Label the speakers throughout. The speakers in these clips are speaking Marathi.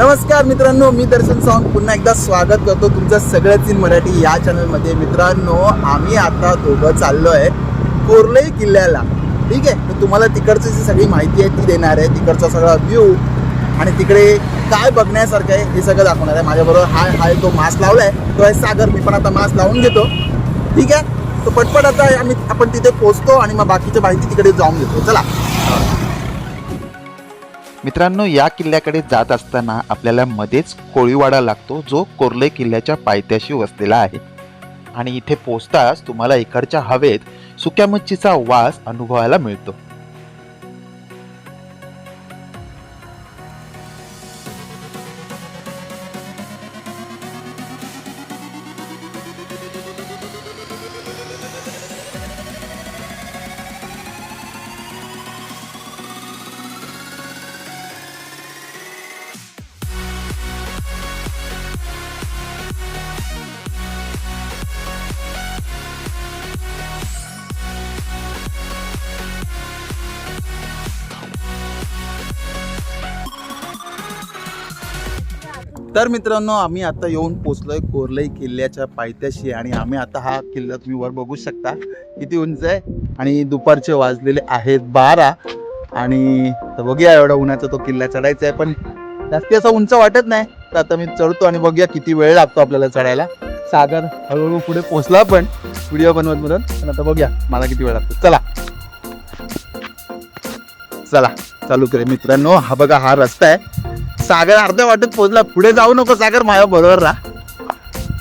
Speaker 1: नमस्कार मित्रांनो मी दर्शन सावंत. पुन्हा एकदा स्वागत करतो तुमचं सगळ्याच इन मराठी या चॅनलमध्ये मित्रांनो आम्ही आता दोघं चाललो आहे कोरलई किल्ल्याला. ठीक आहे? तर तुम्हाला तिकडची जी सगळी माहिती आहे ती देणार आहे. तिकडचा सगळा व्ह्यू आणि तिकडे काय बघण्यासारखं आहे हे सगळं दाखवणार आहे. माझ्याबरोबर हाय हाय तो मास्क लावला आहे तो आहे सागर. मी पण आता मास्क लावून घेतो. ठीक आहे? तो पटपट आता आम्ही आपण तिथे पोहोचतो आणि मग बाकीची माहिती तिकडे जाऊन घेतो. चला.
Speaker 2: मित्रांनो या किल्ल्याकडे जात असताना आपल्याला मध्येच कोळीवाडा लागतो जो कोर्ले किल्ल्याच्या पायथ्याशी वसलेला आहे. आणि इथे पोचताच तुम्हाला इकडच्या हवेत सुक्या मच्छीचा वास अनुभवायला मिळतो.
Speaker 1: तर मित्रांनो आम्ही आता येऊन पोचलोय कोरलई किल्ल्याच्या पायथ्याशी आणि आम्ही आता हा किल्ला तुम्ही वर बघू शकता. किती उंच आहे आणि दुपारचे वाजलेले आहेत बारा. आणि तर बघूया एवढा उन्हाचा तो किल्ला चढायचा आहे पण जास्ती असा उंच वाटत नाही. तर आता मी चढतो आणि बघूया किती वेळ लागतो आपल्याला चढायला. सागर हळूहळू पुढे पोचला पण व्हिडिओ बनवत म्हणून पण आता बघूया मला किती वेळ लागतो. चला. चला. चालू करे मित्रांनो हा बघा हा रस्ता आहे. सागर अर्ध्या वाटेत पोहोचला. पुढे जाऊ नको सागर माझ्या बरोबर राहा.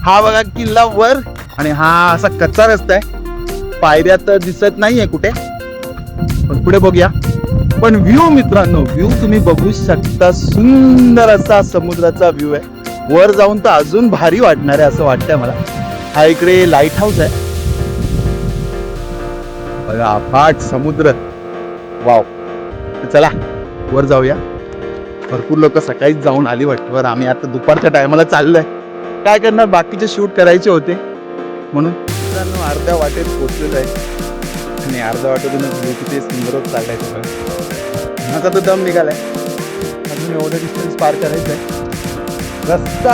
Speaker 1: हा बघा किल्ला वर आणि हा असा कच्चा रस्ता आहे. पायऱ्या तर दिसत नाहीये कुठे पण पुढे बघूया. पण व्ह्यू मित्रांनो व्ह्यू तुम्ही बघू शकता. सुंदर असा समुद्राचा व्ह्यू आहे. वर जाऊन तर अजून भारी वाटणार आहे असं वाटतंय मला. हा इकडे लाइट हाऊस आहे. बघा अफाट समुद्र. वाव चला वर जाऊया. भरपूर लोक सकाळीच जाऊन आली वाटतं. बरं आम्ही आता दुपारच्या टायमाला चाललोय. काय करणार? बाकीचे शूट करायचे होते. म्हणून मित्रांनो अर्ध्या वाटेत पोचलेलं आहे. आणि अर्ध्या वाटेतूनच ते किती सुंदर चाललाय सगळं आता तो दम निघालाय. अजून एवढं डिस्टन्स पार करायचं आहे रस्ता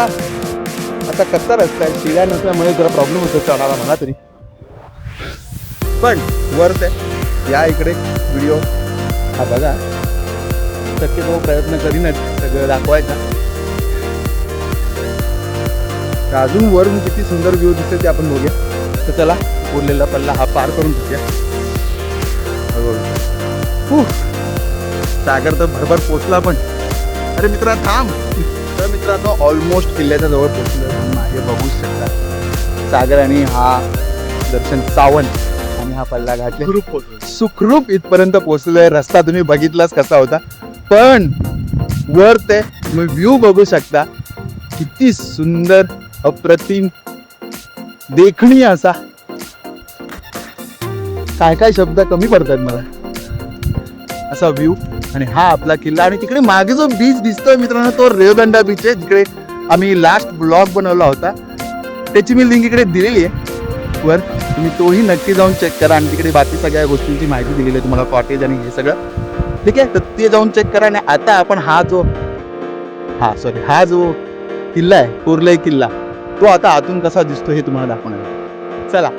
Speaker 1: आता कच्चा रस्ता आहे. शिड्या नसल्यामुळे जरा प्रॉब्लेम होतो चढायला मला तरी. पण वर्थ आहे. या इकडे व्हिडिओ हा बघा. शक्यतो प्रयत्न करीनच सगळं दाखवायचा. अजून वरून किती सुंदर व्ह्यू दिसते ते आपण बघूया. तर चला बोललेला पल्ला हा पार करून. उफ. सागर तर भरभर पोचला पण. अरे मित्रा थांब. तर मित्रांनो ऑलमोस्ट किल्ल्याच्या जवळ पोचलो मागे बघू शकता. सागर आणि हा दर्शन सावंत आणि हा पल्ला घातले. सुखरूप इथपर्यंत पोहोचलोय रस्ता तुम्ही बघितलाच कसा होता. पण वर ते तुम्ही व्ह्यू बघू शकता. किती सुंदर अप्रतिम देखणीय असा. काय काय शब्द कमी पडतात मला. असा व्ह्यू आणि हा आपला किल्ला. आणि तिकडे मागे जो बीच दिसतोय मित्रांनो तो रेवदंडा बीच आहे. जिकडे आम्ही लास्ट ब्लॉग बनवला होता. त्याची मी लिंक इकडे दिलेली आहे. वर तुम्ही तोही नक्की जाऊन चेक करा. आणि तिकडे बाकी सगळ्या गोष्टींची माहिती दिलेली आहे. तुम्हाला कॉटेज आणि हे सगळं. ठीक आहे? तर ते जाऊन चेक करा आणि आता आपण हा जो हा सॉरी हा जो किल्ला आहे कोरलई किल्ला तो आता आतून कसा दिसतो हे तुम्हाला दाखवणार चला.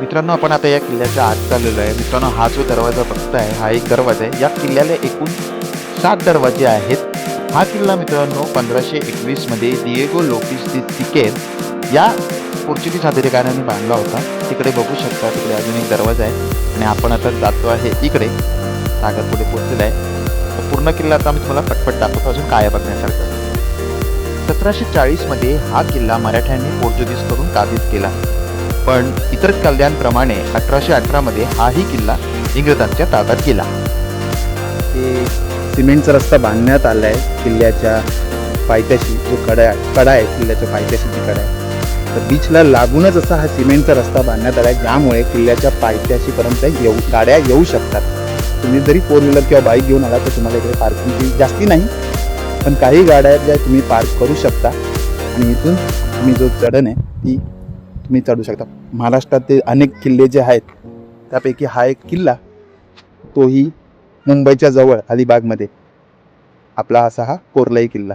Speaker 2: मित्रांनो आपण आता या किल्ल्याच्या आत चाललेलो आहे. मित्रांनो हा जो दरवाजा बघताय हा एक दरवाजा आहे. या किल्ल्याला एकूण सात दरवाजे आहेत. हा किल्ला मित्रांनो पंधराशे एकवीसमध्ये दिएगो लोपिस दि तिकेर या पोर्चुगीज अधिकाऱ्यांनी बांधला होता. तिकडे बघू शकता तिकडे अजून एक दरवाजा आहे. आणि आपण आता जातो आहे इकडे. सागर पुढे पोहोचलेला आहे. तर पूर्ण किल्ला आता मी तुम्हाला पटपट दाखवतो. अजून काय बघण्यासारखं. सतराशे चाळीसमध्ये हा किल्ला मराठ्यांनी पोर्तुगीज करून काबीज केला. पण इतर किल्ल्यांप्रमाणे अठराशे अठरामध्ये हाही किल्ला इंग्रजांच्या ताब्यात गेला.
Speaker 1: ते सिमेंटचा रस्ता बांधण्यात आला आहे किल्ल्याच्या पायथ्याशी जो कडा कडा आहे किल्ल्याच्या पायथ्याशी जी कडा आहे तर बीचला लागूनच असा हा सिमेंटचा रस्ता बांधण्यात आला आहे ज्यामुळे किल्ल्याच्या पायथ्याशीपर्यंत येऊ गाड्या येऊ शकतात. तुम्ही जरी फोर व्हीलर किंवा बाईक घेऊन आला तर तुम्हाला इकडे पार्किंगची जास्ती नाही. पण काही गाड्या आहेत ज्या तुम्ही पार्क करू शकता. आणि इथून तुम्ही जो चढण आहे ती तुम्ही चढू शकता. महाराष्ट्रात ते अनेक किल्ले जे आहेत त्यापैकी हा एक किल्ला तोही मुंबईच्या जवळ अलिबागमध्ये. आपला असा हा कोरलाई किल्ला.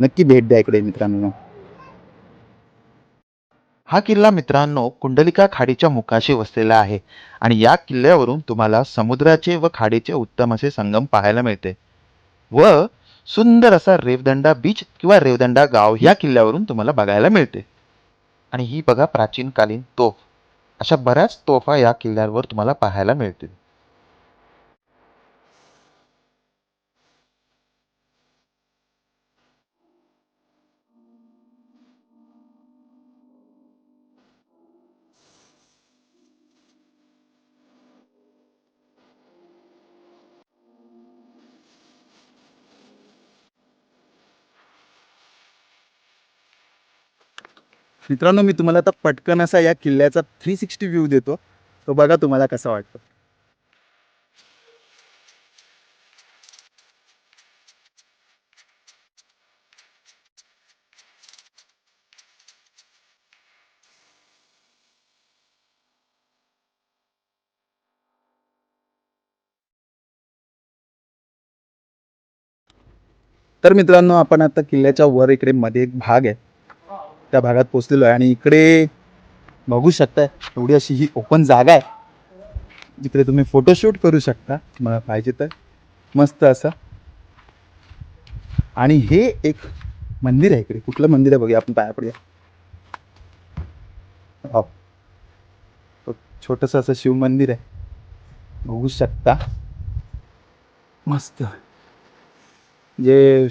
Speaker 1: नक्की भेट द्या इकडे मित्रांनो.
Speaker 2: हा किल्ला मित्रांनो कुंडलिका खाडीच्या मुखाशी वसलेला आहे. आणि या किल्ल्यावरून तुम्हाला समुद्राचे व खाडीचे उत्तम असे संगम पाहायला मिळते. व सुंदर असा रेवदंडा बीच किंवा रेवदंडा गाव या किल्ल्यावरून तुम्हाला बघायला मिळते. आणि ही बघा प्राचीनकालीन तोफ. अशा बऱ्याच तोफा या किल्ल्यावर तुम्हाला पाहायला मिळतील.
Speaker 1: मित्रांनो मी तुम्हाला आता पटकन असा या किल्ल्याचा थ्री सिक्स्टी व्ह्यू देतो. तो बघा तुम्हाला कसा वाटतो. तर मित्रांनो आपण आता किल्ल्याच्या वर इकडे मध्ये एक भाग आहे. त्या भागात पोचलेलो आहे. आणि इकडे बघू शकताय एवढी अशी ही ओपन जागा आहे जिकडे तुम्ही फोटोशूट करू शकता. मला पाहिजे तर. मस्त असं. आणि हे एक मंदिर आहे इकडे. कुठलं मंदिर आहे बघूया आपण पाया पडूया. वाव. असं शिव मंदिर आहे. बघू शकता. मस्त. जय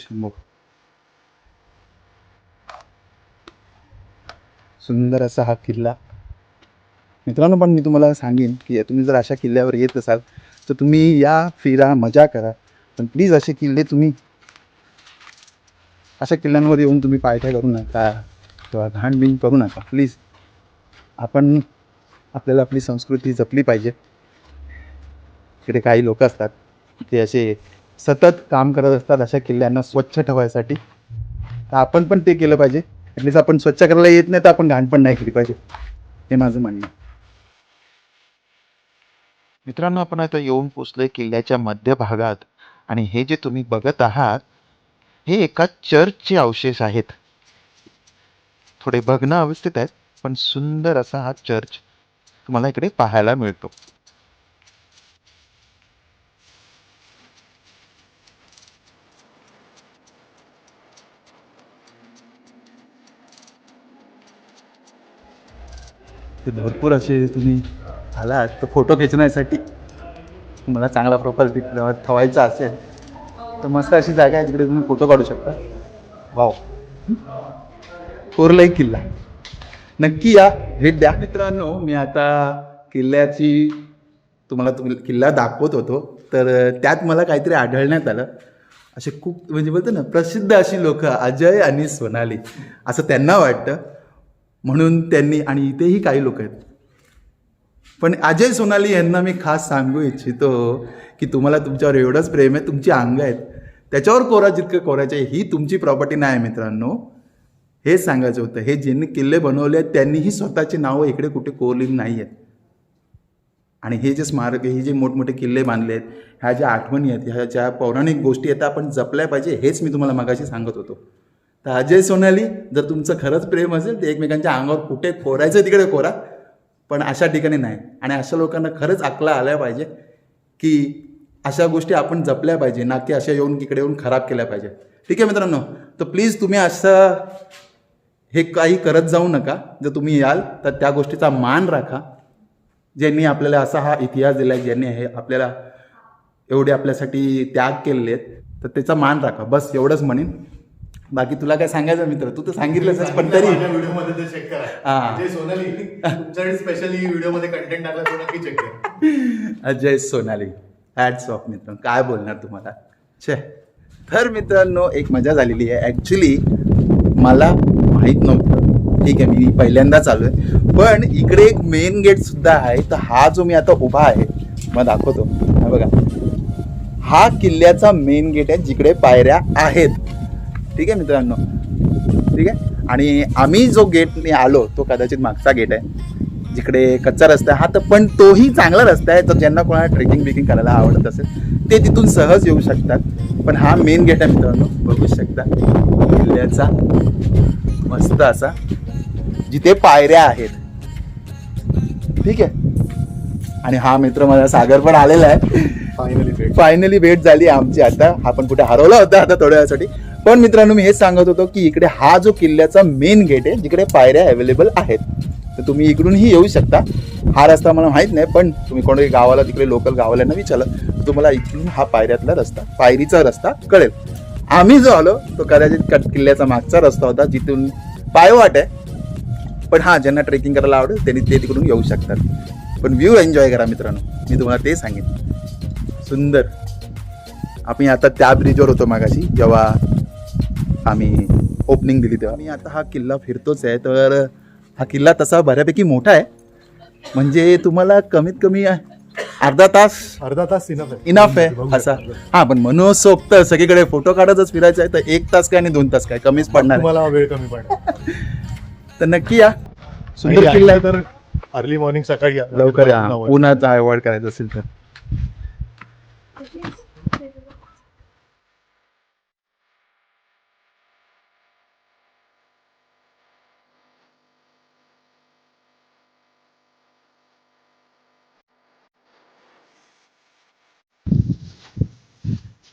Speaker 1: सुंदर असा हा किल्ला. मित्रांनो पण मी तुम्हाला सांगेन की तुम्ही जर अशा किल्ल्यावर येत असाल तर तुम्ही या फिरा मजा करा. पण प्लीज असे किल्ले तुम्ही अशा किल्ल्यांवर येऊन तुम्ही पायथ्या करू नका किंवा घाणबिण करू नका. प्लीज आपण आपल्याला आपली संस्कृती जपली पाहिजे. इकडे काही लोक असतात ते असे सतत काम करत असतात अशा किल्ल्यांना स्वच्छ ठेवायसाठी. तर आपण पण ते केलं पाहिजे. ॲटलीस्ट आपण स्वच्छ करायला येत नाही तर आपण घाण पण नाही केली पाहिजे. हे माझं म्हणणं आहे.
Speaker 2: मित्रांनो आपण आता येऊन पोचलोय किल्ल्याच्या मध्यभागात आणि हे जे तुम्ही बघत आहात हे एका चर्चचे अवशेष आहेत. थोडे भग्न अवस्थेत आहेत पण सुंदर असा हा चर्च तुम्हाला इकडे पाहायला मिळतो.
Speaker 1: ते भरपूर असे तुम्ही आलात तर फोटो खेचण्यासाठी तुम्हाला चांगला प्रोफाईल पिक ठेवायचा असेल तर मस्त अशी जागा आहे तिकडे तुम्ही फोटो काढू शकता. वाव. कोरलाई किल्ला. नक्की या भेट द्या. मित्रांनो मी आता किल्ल्याची तुम्हाला तुम्ही किल्ला दाखवत होतो तर त्यात मला काहीतरी आढळण्यात आलं. असे खूप म्हणजे बोलतो ना प्रसिद्ध अशी लोक अजय आणि सोनाली असं त्यांना वाटतं. म्हणून त्यांनी आणि इथेही काही लोक आहेत. पण अजय सोनाली यांना मी खास सांगू इच्छितो की तुम्हाला तुमच्यावर एवढंच प्रेम आहे तुमची अंग आहेत. त्याच्यावर कोरा जितकं कोरायचं आहे ही तुमची प्रॉपर्टी नाही आहे मित्रांनो. हेच सांगायचं होतं हे ज्यांनी किल्ले बनवले आहेत त्यांनीही स्वतःची नावं इकडे कुठे कोरली नाही आहेत. आणि हे जे स्मारक हे जे मोठमोठे किल्ले बांधले आहेत ह्या ज्या आठवणी आहेत ह्या ज्या पौराणिक गोष्टी आहेत त्या आपण जपल्या पाहिजे हेच मी तुम्हाला मगाशी सांगत होतो. तर अजय सोनाली जर तुमचं खरंच प्रेम असेल तर एकमेकांच्या अंगावर कुठे खोरायचं तिकडे खोरा पण अशा ठिकाणी नाही. आणि अशा लोकांना खरंच आकला आल्या पाहिजे की अशा गोष्टी आपण जपल्या पाहिजे. ना की अशा येऊन तिकडे येऊन खराब केल्या पाहिजे. ठीक आहे मित्रांनो तर प्लीज तुम्ही असं हे काही करत जाऊ नका. जर तुम्ही याल तर त्या गोष्टीचा मान राखा. ज्यांनी आपल्याला असा हा इतिहास दिला आहे ज्यांनी हे आपल्याला एवढे आपल्यासाठी त्याग केलेले आहेत तर त्याचा मान राखा. बस एवढंच म्हणेन. बाकी तुला काय सांगायचं मित्र? तू तर सांगितलंच पण तरी.
Speaker 3: व्हिडिओमध्ये ते चेक करा.
Speaker 1: हा.
Speaker 3: जे सोनाली तुमच्याकडे स्पेशली व्हिडिओमध्ये कंटेंट टाकला तो नक्की चेक करा.
Speaker 1: अजय सोनाली हॅट्स ऑफ मित्र. काय बोलणार तुम्हाला? छे. तर मित्रांनो एक मजा झालेली आहे. ॲक्च्युली मला माहीत नव्हतं. ठीक आहे मी पहिल्यांदाच आलो आहे. पण इकडे एक मेन गेट सुद्धा आहे. तर हा जो मी आता उभा आहे मग दाखवतो. हा बघा. हा किल्ल्याचा मेन गेट आहे जिकडे पायऱ्या आहेत. ठीक आहे मित्रांनो? ठीक आहे? आणि आम्ही जो गेटने आलो तो कदाचित मागचा गेट आहे. जिकडे कच्चा रस्ता आहे. हा तर पण तोही चांगला रस्ता आहे. तर ज्यांना कोणाला ट्रेकिंग बिकिंग करायला आवडत असेल ते तिथून सहज येऊ शकतात. पण हा मेन गेट आहे मित्रांनो. बघू शकता. किल्ल्याचा मस्त असा. जिथे पायऱ्या आहेत. ठीक आहे? आणि हा मित्र माझा सागर पण आलेला आहे.
Speaker 3: फायनली भेट.
Speaker 1: फायनली भेट झाली आमची. आता हा पण कुठे हरवला होता आता थोड्या वेळासाठी. पण मित्रांनो मी हेच सांगत होतो की इकडे हा जो किल्ल्याचा मेन गेट आहे जिकडे पायऱ्या अवेलेबल आहेत तर तुम्ही इकडूनही येऊ शकता. हा रस्ता मला माहीत नाही पण तुम्ही कोणत्या गावाला तिकडे लोकल गावाल्यांना विचारलं तुम्हाला इकडून हा पायऱ्यातला रस्ता पायरीचा रस्ता कळेल. आम्ही जो आलो तो कदाचित कट- किल्ल्याचा मागचा रस्ता होता जिथून पायवाट आहे. पण हा ज्यांना ट्रेकिंग करायला आवडेल त्यांनी ते तिकडून येऊ शकतात. पण व्ह्यू एन्जॉय करा मित्रांनो मी तुम्हाला ते सांगेन. सुंदर. आम्ही आता त्या ब्रिजवर होतो मागाशी जेव्हा आम्ही ओपनिंग दिली तेव्हा. मी आता हा किल्ला फिरतोच आहे तर हा किल्ला तसा बऱ्यापैकी मोठा आहे. म्हणजे तुम्हाला कमीत कमी अर्धा तास
Speaker 3: अर्धा तास इनफ आहे.
Speaker 1: इनफ आहे असा. हा पण मनोसोक्त सगळीकडे फोटो काढतच फिरायचं आहे तर एक तास काय आणि दोन तास काय? कमीच पडणार.
Speaker 3: तुम्हाला वेळ कमी पडणार.
Speaker 1: तर नक्की या. सुंदर किल्ला
Speaker 3: तर अर्ली मॉर्निंग सकाळी या.
Speaker 1: लवकर या. उन्हाचा अवॉइड करायचा असेल तर.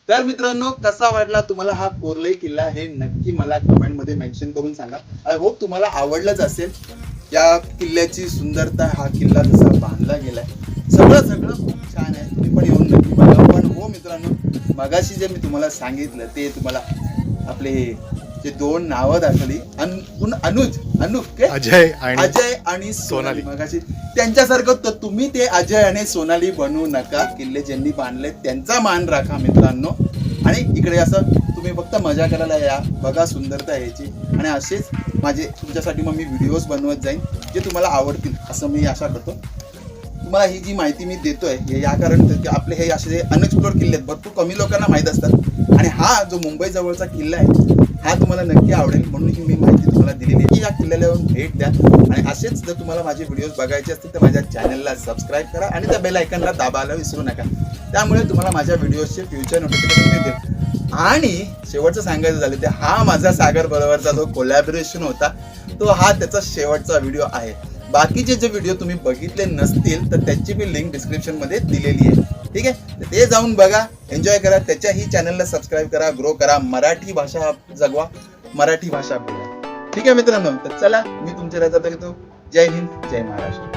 Speaker 1: तर मित्रांनो कसा वाटला तुम्हाला हा कोरले किल्ला? हे नक्की मला कमेंटमध्ये मेन्शन करून सांगा. आय होप तुम्हाला आवडलंच असेल या किल्ल्याची सुंदरता. हा किल्ला जसा बांधला गेलाय सगळं सगळं खूप छान आहे. तुम्ही पण येऊन नक्की बघा. पण हो मित्रांनो मगाशी जे मी तुम्हाला सांगितलं ते तुम्हाला आपले जे दोन नावं दाखवली. अनुज अनुज काय
Speaker 3: अजय
Speaker 1: अजय आणि सोनाली. मगाशी त्यांच्यासारखं तर तुम्ही ते अजय आणि सोनाली बनवू नका. किल्ले ज्यांनी बांधले त्यांचा मान राखा मित्रांनो. आणि इकडे असं तुम्ही फक्त मजा करायला या. बघा सुंदरता याची. आणि असेच माझे तुमच्यासाठी मग मी व्हिडिओज बनवत जाईन जे तुम्हाला आवडतील असं मी आशा करतो. तुम्हाला ही जी माहिती मी देतोय हे या कारण की आपले हे असे जे अनएक्सप्लोर किल्ले आहेत भरपूर कमी लोकांना माहीत असतात. आणि हा जो मुंबई जवळचा किल्ला आहे हा तुम्हाला नक्की आवडेल म्हणून ही मी माहिती तुम्हाला दिलेली आहे. की या किल्ल्याला येऊन भेट द्या. आणि असेच जर तुम्हाला माझे व्हिडिओज बघायचे असतील तर माझ्या चॅनलला सबस्क्राईब करा आणि त्या बेल आयकनला दाबायला विसरू नका. त्यामुळे तुम्हाला माझ्या व्हिडिओजचे फ्युचर नोटिफिकेशन मिळतील आणि शेवटचं सांगायचं झालं ते हा माझा सागर बरोबरचा जो कोलॅबरेशन होता तो हा त्याचा शेवटचा व्हिडिओ आहे. बाकीचे जे व्हिडिओ तुम्ही बघितले नसतील तर त्याची मी लिंक डिस्क्रिप्शनमध्ये दिलेली आहे. ठीक आहे? तर ते जाऊन बघा एन्जॉय करा. त्याच्याही चॅनलला सबस्क्राईब करा ग्रो करा. मराठी भाषा जगवा. मराठी भाषा बोला. ठीक आहे मित्रांनो? तर चला मी तुमच्या रजा येतो जय हिंद जय महाराष्ट्र.